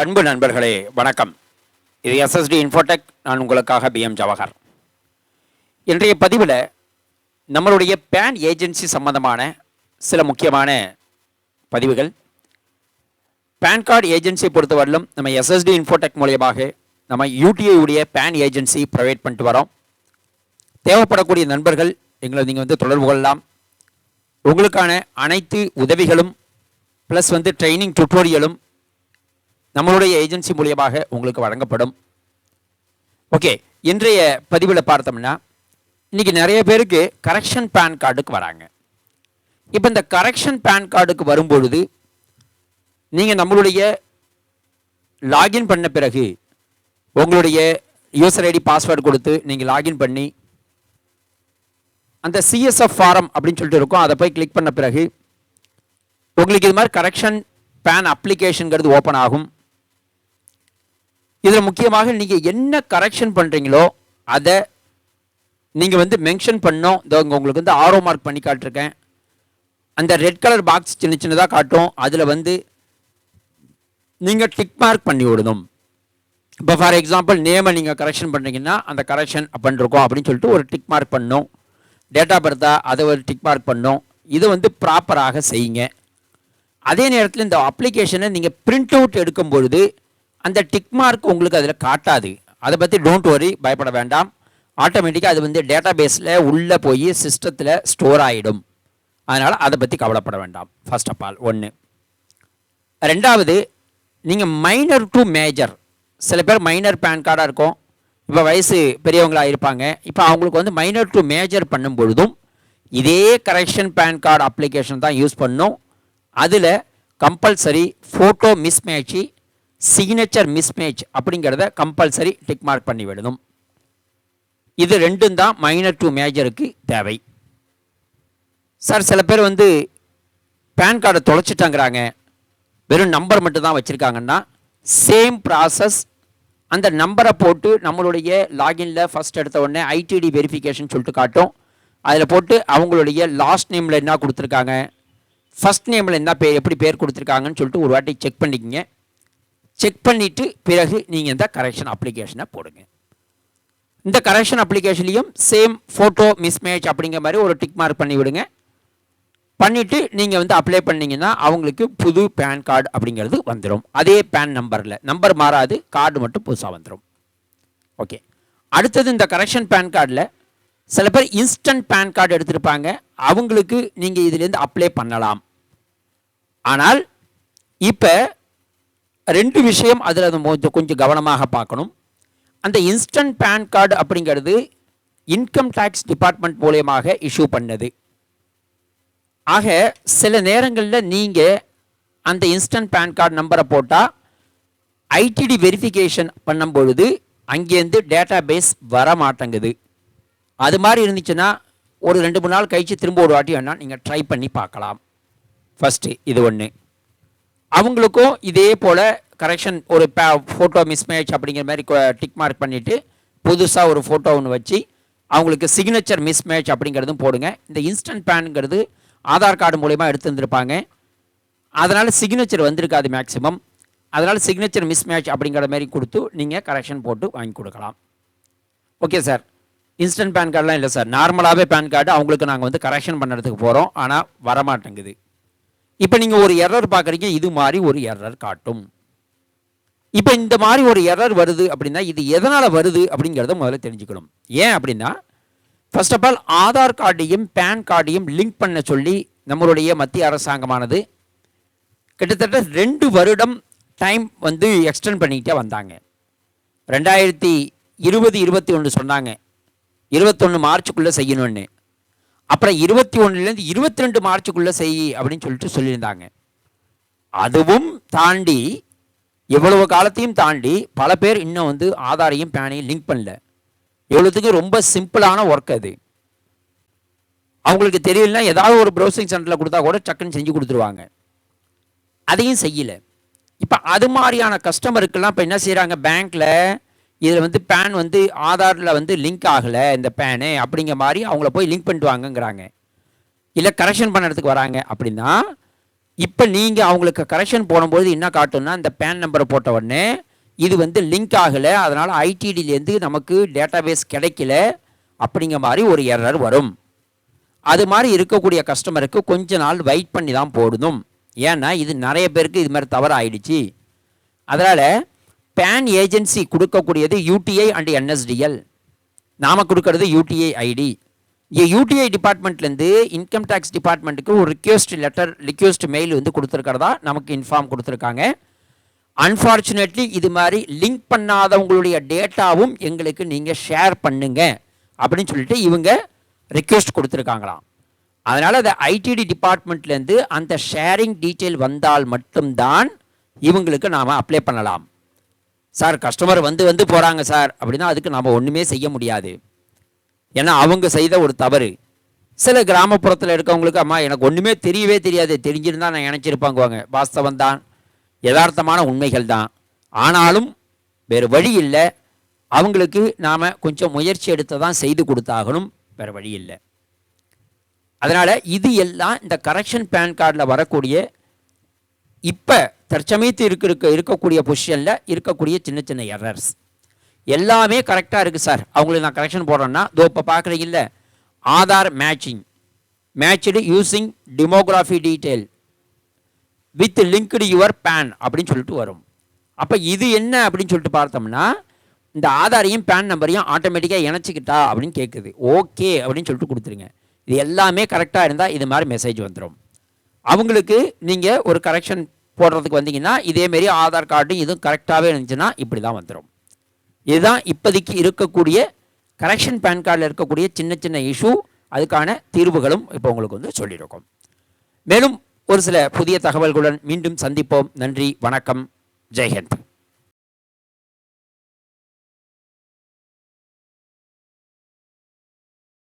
அன்பு நண்பர்களே வணக்கம். இது எஸ்எஸ்டி இன்ஃபோடெக் நான் உங்களுக்காக பிஎம் ஜவஹர். இன்றைய பதிவில் நம்மளுடைய பேன் ஏஜென்சி சம்பந்தமான சில முக்கியமான பதிவுகள். பேன் கார்டு ஏஜென்சியை பொறுத்தவரையிலும் நம்ம எஸ்எஸ்டி இன்ஃபோடெக் மூலியமாக நம்ம UTI உடைய பேன் ஏஜென்சி ப்ரொவைட் பண்ணிட்டு வரோம். தேவைப்படக்கூடிய நண்பர்கள் எங்களை நீங்கள் வந்து தொடர்பு கொள்ளலாம். உங்களுக்கான அனைத்து உதவிகளும் ப்ளஸ் வந்து ட்ரைனிங் டுட்டோரியலும் நம்மளுடைய ஏஜென்சி மூலியமாக உங்களுக்கு வழங்கப்படும். ஓகே இன்றைய பதிவில் பார்த்தோம்னா இன்றைக்கி நிறைய பேருக்கு கரெக்ஷன் பேன் கார்டுக்கு வராங்க. இப்போ இந்த கரெக்ஷன் பேன் கார்டுக்கு வரும்பொழுது நீங்கள் நம்மளுடைய லாகின் பண்ண பிறகு உங்களுடைய யூசர் ஐடி பாஸ்வேர்டு கொடுத்து நீங்கள் லாகின் பண்ணி அந்த சிஎஸ்எஃப் ஃபாரம் அப்படின்னு சொல்லிட்டு இருக்கும் அதை போய் கிளிக் பண்ண பிறகு உங்களுக்கு இது மாதிரி கரெக்ஷன் பேன் அப்ளிகேஷனுங்கிறது ஓப்பன் ஆகும். இதில் முக்கியமாக நீங்கள் என்ன கரெக்ஷன் பண்ணுறீங்களோ அதை நீங்கள் வந்து மென்ஷன் பண்ணோம் இதோ உங்களுக்கு வந்து ஆரோ மார்க் பண்ணி காட்டிருக்கேன். அந்த ரெட் கலர் பாக்ஸ் சின்ன சின்னதாக காட்டும். அதில் வந்து நீங்கள் டிக் மார்க் பண்ணி விடணும். இப்போ ஃபார் எக்ஸாம்பிள் நேமை நீங்கள் கரெக்ஷன் பண்ணுறீங்கன்னா அந்த கரெக்ஷன் பண்ணிருக்கோம் அப்படின்னு சொல்லிட்டு ஒரு டிக் மார்க் பண்ணும். டேட் ஆஃப் பர்த்தா அதை ஒரு டிக் மார்க் பண்ணும். இதை வந்து ப்ராப்பராக செய்யுங்க. அதே நேரத்தில் இந்த அப்ளிகேஷனை நீங்கள் பிரிண்ட் அவுட் எடுக்கும் பொழுது அந்த டிக் மார்க் உங்களுக்கு அதில் காட்டாது. அதை பற்றி டோன்ட் வரி பயப்பட வேண்டாம். ஆட்டோமேட்டிக்காக அது வந்து டேட்டா பேஸில் உள்ளே போய் சிஸ்டத்தில் ஸ்டோர் ஆகிடும் அதனால் அதை பற்றி கவலைப்பட வேண்டாம். ஃபர்ஸ்ட் ஆஃப் ஆல் ஒன்று ரெண்டாவது நீங்கள் மைனர் டு மேஜர் சில பேர் மைனர் பேன் கார்டாக இருக்கும். இப்போ வயசு பெரியவங்களாக இருப்பாங்க. இப்போ அவங்களுக்கு வந்து மைனர் டு மேஜர் பண்ணும் பொழுதும் இதே கரெக்ஷன் பேன் கார்டு அப்ளிகேஷன் தான் யூஸ் பண்ணும். அதில் கம்பல்சரி ஃபோட்டோ மிஸ்மேட்சி சிக்னேச்சர் மிஸ்மேட்ச் அப்படிங்கிறத கம்பல்சரி டிக் மார்க் பண்ணி விடணும். இது ரெண்டும் தான் மைனர் டு மேஜருக்கு தேவை. சார் சில பேர் வந்து பேன் கார்டை தொலைச்சிட்டாங்கிறாங்க. வெறும் நம்பர் மட்டும் தான் வச்சுருக்காங்கன்னா சேம் ப்ராசஸ் அந்த நம்பரை போட்டு நம்மளுடைய லாகின்ல ஃபஸ்ட் எடுத்த உடனே ஐடிடி வெரிஃபிகேஷன் சொல்லிட்டு காட்டும். அதில் போட்டு அவங்களுடைய லாஸ்ட் நேமில் என்ன கொடுத்துருக்காங்க? ஃபஸ்ட் நேமில் என்ன பே எப்படி பேர் கொடுத்துருக்காங்கன்னு சொல்லிட்டு ஒரு வாட்டி செக் பண்ணிக்கங்க. செக் பண்ணிவிட்டு பிறகு நீங்கள் இந்த கரெக்ஷன் அப்ளிகேஷனை போடுங்க. இந்த கரெக்ஷன் அப்ளிகேஷன்லேயும் சேம் ஃபோட்டோ மிஸ்மேட்ச் அப்படிங்கிற மாதிரி ஒரு டிக் மார்க் பண்ணி விடுங்க. பண்ணிவிட்டு நீங்கள் வந்து அப்ளை பண்ணிங்கன்னா அவங்களுக்கு புது பேன் கார்டு அப்படிங்கிறது வந்துடும் அதே பேன் நம்பரில் நம்பர் மாறாது கார்டு மட்டும் புதுசாக வந்துடும் ஓகே அடுத்தது இந்த கரெக்ஷன் பேன் கார்டில் சில பேர் இன்ஸ்டன்ட் பேன் கார்டு எடுத்திருப்பாங்க. அவங்களுக்கு நீங்கள் இதுலேருந்து அப்ளை பண்ணலாம். ஆனால் இப்போ ரெண்டு விஷயம் அதில் கொஞ்சம் கொஞ்சம் கவனமாக பார்க்கணும். அந்த இன்ஸ்டன்ட் பேன் கார்டு அப்படிங்கிறது இன்கம் டேக்ஸ் டிபார்ட்மெண்ட் மூலியமாக இஷ்யூ பண்ணது. ஆக சில நேரங்களில் நீங்கள் அந்த இன்ஸ்டன்ட் பேன் கார்டு நம்பரை போட்டால் ஐடிடி வெரிஃபிகேஷன் பண்ணும் பொழுது அங்கேருந்து டேட்டா பேஸ் வர மாட்டேங்குது. அது மாதிரி இருந்துச்சுன்னா ஒரு ரெண்டு மூணு நாள் கழித்து திரும்ப ஒரு வாட்டி வேணால் நீங்கள் ட்ரை பண்ணி பார்க்கலாம். ஃபஸ்ட்டு இது ஒன்று அவங்களுக்கும் இதே போல் கரெக்ஷன் ஒரு பே ஃபோட்டோ மிஸ்மேட்ச் அப்படிங்கிற மாதிரி டிக் மார்க் பண்ணிவிட்டு புதுசாக ஒரு ஃபோட்டோ ஒன்று வச்சு அவங்களுக்கு சிக்னேச்சர் மிஸ்மேட்ச் அப்படிங்கிறதும் போடுங்க. இந்த இன்ஸ்டன்ட் பேனுங்கிறது ஆதார் கார்டு மூலயமா எடுத்து வந்திருப்பாங்க அதனால் சிக்னேச்சர் வந்திருக்காது மேக்ஸிமம் அதனால் சிக்னேச்சர் மிஸ்மேட்ச் அப்படிங்கிற மாதிரி கொடுத்து நீங்கள் கரெக்ஷன் போட்டு வாங்கி கொடுக்கலாம். ஓகே சார் இன்ஸ்டன்ட் பேன் கார்டெலாம் இல்லை சார் நார்மலாகவே பேன் கார்டு அவங்களுக்கு நாங்கள் வந்து கரெக்ஷன் பண்ணுறதுக்கு போகிறோம் ஆனால் வரமாட்டேங்குது. இப்போ நீங்கள் ஒரு எரர் பார்க்குறீங்க இது மாதிரி ஒரு எரர் காட்டும். இப்போ இந்த மாதிரி ஒரு எரர் வருது அப்படின்னா இது எதனால் வருது அப்படிங்கிறத முதல்ல தெரிஞ்சுக்கணும். ஏன் அப்படின்னா ஃபர்ஸ்ட் ஆஃப் ஆல் ஆதார் கார்டையும் பேன் கார்டையும் லிங்க் பண்ண சொல்லி நம்மளுடைய மத்திய அரசாங்கமானது கிட்டத்தட்ட ரெண்டு வருடம் டைம் வந்து எக்ஸ்டெண்ட் பண்ணிக்கிட்டே வந்தாங்க. ரெண்டாயிரத்தி இருபது இருபத்தி ஒன்று சொன்னாங்க. இருபத்தொன்று மார்ச்சுக்குள்ளே செய்யணும்னு. அப்புறம் இருபத்தி ஒன்றுலேருந்து இருபத்தி ரெண்டு மார்ச்சுக்குள்ளே செய் அப்படின்னு சொல்லிட்டு சொல்லியிருந்தாங்க. அதுவும் தாண்டி இவ்வளவு காலத்தையும் தாண்டி பல பேர் இன்னும் வந்து ஆதாரையும் பேனையும் லிங்க் பண்ணல. எவ்வளோத்துக்கு ரொம்ப சிம்பிளான ஒர்க் அது. அவங்களுக்கு தெரியலனா ஏதாவது ஒரு ப்ரௌசிங் சென்டரில் கொடுத்தா கூட டக்குன்னு செஞ்சு கொடுத்துருவாங்க. அதையும் செய்யலை. இப்போ அது மாதிரியான கஸ்டமருக்கெல்லாம் இப்போ என்ன செய்கிறாங்க பேங்க்கில் இதில் வந்து பேன் வந்து ஆதாரில் வந்து லிங்க் ஆகலை இந்த பேனு அப்படிங்கிற மாதிரி அவங்கள போய் லிங்க் பண்ணிட்டு வாங்கங்கிறாங்க இல்லை கரெக்ஷன் பண்ணுறதுக்கு வராங்க அப்படின்னா இப்போ நீங்கள் அவங்களுக்கு கரெக்ஷன் போடும்போது என்ன காட்டும்னா இந்த பேன் நம்பரை போட்ட உடனே இது வந்து லிங்க் ஆகலை அதனால் ஐடிடிலேருந்து நமக்கு டேட்டாபேஸ் கிடைக்கல அப்படிங்கிற மாதிரி ஒரு எரர் வரும். அது மாதிரி இருக்கக்கூடிய கஸ்டமருக்கு கொஞ்ச நாள் வெயிட் பண்ணி தான் போடணும். ஏன்னா இது நிறைய பேருக்கு இது மாதிரி தவறு ஆயிடுச்சு அதனால் பேன் ஏஜென்சி கொடுக்கக்கூடியது யூடிஐ அண்ட் என்எஸ்டிஎல் நாம் கொடுக்கறது யூடிஐ ஐடி இங்கே யூடிஐ டிபார்ட்மெண்ட்லேருந்து இன்கம் டேக்ஸ் டிபார்ட்மெண்ட்டுக்கு ஒரு ரிக்வெஸ்ட் லெட்டர் ரிக்வெஸ்ட் மெயில் வந்து கொடுத்துருக்கிறதா நமக்கு இன்ஃபார்ம் கொடுத்துருக்காங்க. அன்ஃபார்ச்சுனேட்லி இது மாதிரி லிங்க் பண்ணாதவங்களுடைய டேட்டாவும் எங்களுக்கு நீங்கள் ஷேர் பண்ணுங்க அப்படின்னு சொல்லிட்டு இவங்க ரிக்வெஸ்ட் கொடுத்துருக்காங்களாம். அதனால் அந்த ஐடிடி டிபார்ட்மெண்ட்லேருந்து அந்த ஷேரிங் டீட்டெயில் வந்தால் மட்டும்தான் இவங்களுக்கு நாம் அப்ளை பண்ணலாம். சார் கஸ்டமர் வந்து வந்து போகிறாங்க சார். அப்படின்னா அதுக்கு நாம் ஒன்றுமே செய்ய முடியாது. ஏன்னா அவங்க செய்த ஒரு தவறு. சில கிராமப்புறத்தில் இருக்கவங்களுக்கு அம்மா எனக்கு ஒன்றுமே தெரியவே தெரியாது. தெரிஞ்சிருந்தா நான் நினச்சிருப்பாங்குவாங்க வாஸ்தவம் தான். யதார்த்தமான உண்மைகள் தான். ஆனாலும் வேறு வழி இல்லை. அவங்களுக்கு நாம் கொஞ்சம் முயற்சி எடுத்து தான் செய்து கொடுத்தாகணும். வேறு வழி இல்லை. அதனால் இது எல்லாம் இந்த கரெக்ஷன் பேன் கார்டில் வரக்கூடிய இப்போ தற்சமயத்து இருக்க இருக்க இருக்கக்கூடிய பொசிஷனில் இருக்கக்கூடிய சின்ன சின்ன எரர்ஸ் எல்லாமே கரெக்டாக இருக்குது சார் அவங்களுக்கு நான் கரெக்ஷன் போடுறேன்னா இதோ இப்போ பார்க்குறீங்கல்ல Aadhaar matching matched using demography detail with linked your PAN அப்படின்னு சொல்லிட்டு வரும். அப்போ இது என்ன அப்படின்னு சொல்லிட்டு பார்த்தோம்னா இந்த ஆதாரையும் பேன் நம்பரையும் ஆட்டோமேட்டிக்காக இணைச்சிக்கிட்டா அப்படின்னு கேட்குது ஓகே அப்படின்னு சொல்லிட்டு கொடுத்துருங்க. இது எல்லாமே கரெக்டாக இருந்தால் இது மாதிரி மெசேஜ் வந்துடும் அவங்களுக்கு நீங்கள் ஒரு கரெக்ஷன் போடுறதுக்கு வந்தீங்கன்னா இதேமாரி ஆதார் கார்டும் இதுவும் கரெக்டாகவே இருந்துச்சுன்னா இப்படி தான் வந்துடும் இதுதான் இப்போதைக்கு இருக்கக்கூடிய கரெக்ஷன் பேன் கார்டில் இருக்கக்கூடிய சின்ன சின்ன இஷ்யூ அதுக்கான தீர்வுகளும் இப்போ உங்களுக்கு வந்து சொல்லியிருக்கோம். மேலும் ஒரு சில புதிய தகவல்களுடன் மீண்டும் சந்திப்போம். நன்றி வணக்கம் ஜெய்ஹந்த்.